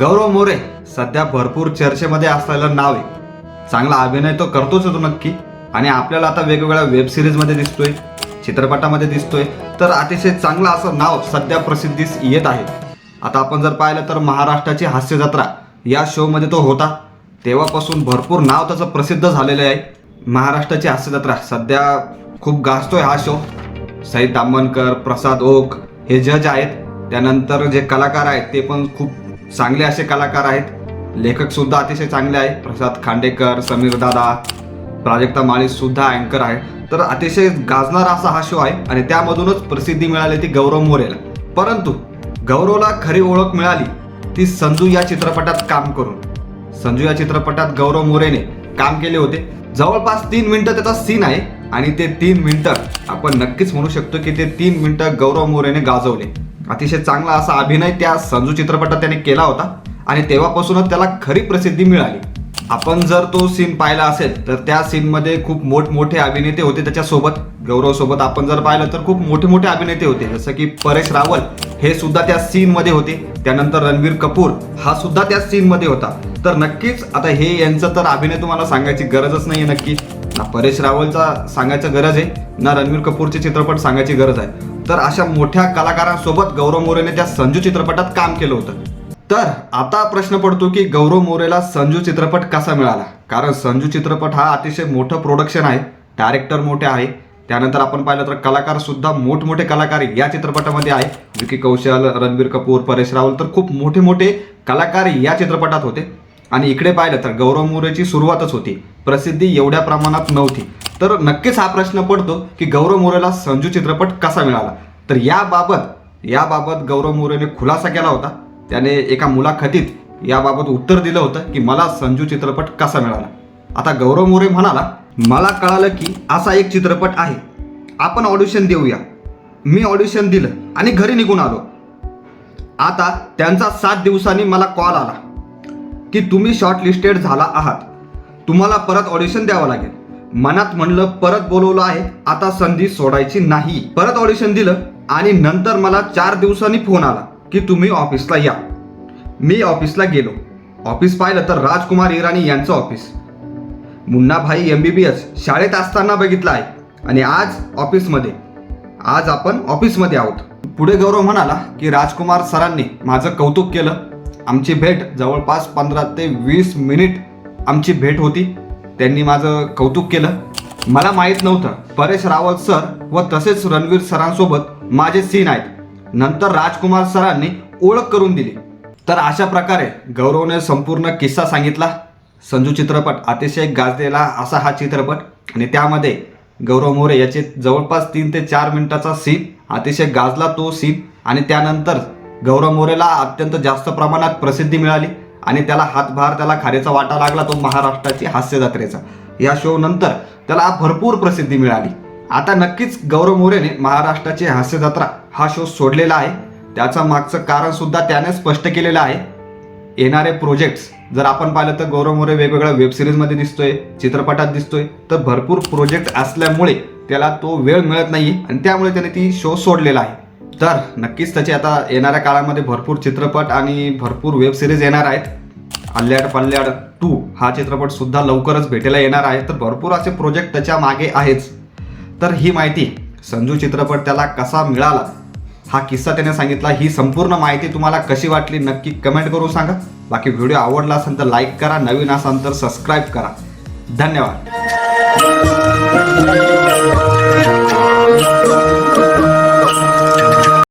गौरव मोरे सध्या भरपूर चर्चेमध्ये असलेलं नाव आहे. चांगला अभिनय तो करतोच तो नक्की. आणि आपल्याला आता वेगवेगळ्या वेब सिरीजमध्ये दिसतोय चित्रपटामध्ये दिसतोय. तर अतिशय चांगलं असं नाव सध्या प्रसिद्धीस येत आहे. आता आपण जर पाहिलं तर महाराष्ट्राची हास्य जत्रा या शोमध्ये तो होता. तेव्हापासून भरपूर नाव त्याचं प्रसिद्ध झालेलं आहे. महाराष्ट्राची हास्य जत्रा सध्या खूप गाजतोय हा शो सईद दामनकर प्रसाद ओक हे जज आहेत. त्यानंतर जे कलाकार आहेत ते पण खूप चांगले असे कलाकार आहेत. लेखक सुद्धा अतिशय चांगले आहेत प्रसाद खांडेकर समीर दादा प्राजक्ता माळी सुद्धा अँकर आहे. तर अतिशय गाजणारा असा हा शो आहे आणि त्यामधूनच प्रसिद्धी मिळाली ती गौरव मोरेला. परंतु गौरवला खरी ओळख मिळाली ती संजू या चित्रपटात काम करून. संजू या चित्रपटात गौरव मोरेने काम केले होते. जवळपास तीन मिनिटं त्याचा सीन आहे आणि ते तीन मिनिटं आपण नक्कीच म्हणू शकतो की ते तीन मिनिटं गौरव मोरेने गाजवले. अतिशय चांगला असा अभिनय त्या संजू चित्रपटात त्याने केला होता. आणि तेव्हापासूनच त्याला खरी प्रसिद्धी मिळाली. आपण जर तो सीन पाहिला असेल तर त्या सीनमध्ये खूप मोठमोठे अभिनेते होते त्याच्यासोबत. गौरवसोबत आपण जर पाहिलं तर खूप मोठे मोठे अभिनेते होते. जसं की परेश रावल हे सुद्धा त्या सीनमध्ये होते. त्यानंतर रणबीर कपूर हा सुद्धा त्या सीनमध्ये होता. तर नक्कीच आता हे यांचं तर अभिनय तुम्हाला सांगायची गरजच नाहीये नक्की. ना परेश रावलचा सांगायचं गरज आहे ना रणबीर कपूरचे चित्रपट सांगायची गरज आहे. तर अशा मोठ्या कलाकारांसोबत गौरव मोरेने त्या संजू चित्रपटात काम केलं होतं. तर आता प्रश्न पडतो की गौरव मोरेला संजू चित्रपट कसा मिळाला? कारण संजू चित्रपट हा अतिशय मोठं प्रोडक्शन आहे डायरेक्टर मोठे आहे. त्यानंतर आपण पाहिलं तर कलाकार सुद्धा मोठमोठे कलाकार या चित्रपटामध्ये आहे. विकी कौशल रणबीर कपूर परेश रावल तर खूप मोठे मोठे कलाकार या चित्रपटात होते. आणि इकडे पाहिलं तर गौरव मोरेची सुरुवातच होती. प्रसिद्धी एवढ्या प्रमाणात नव्हती. तर नक्कीच हा प्रश्न पडतो की गौरव मोरेला संजू चित्रपट कसा मिळाला? तर याबाबत याबाबत गौरव मोरेने खुलासा केला होता. त्याने एका मुलाखतीत याबाबत उत्तर दिलं होतं की मला संजू चित्रपट कसा मिळाला? आता गौरव मोरे म्हणाला मला कळालं की असा एक चित्रपट आहे. आपण ऑडिशन देऊया. मी ऑडिशन दिलं आणि घरी निघून आलो. आता त्यांचा सात दिवसांनी मला कॉल आला की तुम्ही शॉर्टलिस्टेड झाला आहात. तुम्हाला परत ऑडिशन द्यावं लागेल. मनात म्हणलं परत बोलवलं आहे. आता संधी सोडायची नाही. परत ऑडिशन दिलं आणि नंतर मला चार दिवसांनी फोन आला की तुम्ही ऑफिसला या. मी ऑफिसला गेलो. ऑफिस पाहिलं तर राजकुमार इराणी यांचं office Munnabhai M B B S शाळेत असताना बघितलं आहे. आणि आज ऑफिसमध्ये आज आपण ऑफिसमध्ये आहोत. पुढे गौरव म्हणाला की राजकुमार सरांनी माझं कौतुक केलं. आमची भेट जवळपास पंधरा ते वीस मिनिट आमची भेट होती. त्यांनी माझं कौतुक केलं. मला माहीत नव्हतं. परेश रावल सर व तसेच रणवीर सरांसोबत माझे सीन आहेत. नंतर राजकुमार सरांनी ओळख करून दिली. तर अशा प्रकारे गौरवने संपूर्ण किस्सा सांगितला. संजू चित्रपट अतिशय गाजलेला असा हा चित्रपट आणि त्यामध्ये गौरव मोरे याचे जवळपास तीन ते चार मिनिटाचा सीन अतिशय गाजला तो सीन आणि त्यानंतर गौरव मोरेला अत्यंत जास्त प्रमाणात प्रसिद्धी मिळाली. आणि त्याला हातभार त्याला खारेचा वाटा लागला तो महाराष्ट्राची हास्य जत्रेचा. या शो नंतर त्याला भरपूर प्रसिद्धी मिळाली. आता नक्कीच गौरव मोरेने महाराष्ट्राची हास्य जत्रा हा शो सोडलेला आहे. त्याचा मागचं कारण सुद्धा त्याने स्पष्ट केलेलं आहे. येणारे प्रोजेक्ट्स जर आपण पाहिलं तर गौरव मोरे वेगवेगळ्या वेब सिरीजमध्ये दिसतोय चित्रपटात दिसतोय तर भरपूर प्रोजेक्ट असल्यामुळे त्याला तो वेळ मिळत नाही आणि त्यामुळे त्याने ती शो सोडलेला आहे. तर नक्कीच त्याचे आता येणाऱ्या काळामध्ये भरपूर चित्रपट आणि भरपूर वेबसिरीज येणार आहेत. अल्ल्याड पल्ल्याड टू हा चित्रपट सुद्धा लवकरच भेटायला येणार आहे. तर भरपूर असे प्रोजेक्ट त्याच्यामागे आहेच. तर ही माहिती संजू चित्रपट त्याला कसा मिळाला? हा किस्सा त्याने सांगितला. ही संपूर्ण माहिती तुम्हाला कशी वाटली नक्की कमेंट करून सांगा. बाकी व्हिडिओ आवडला असेल तर लाईक करा. नवीन असाल तर सबस्क्राईब करा. धन्यवाद.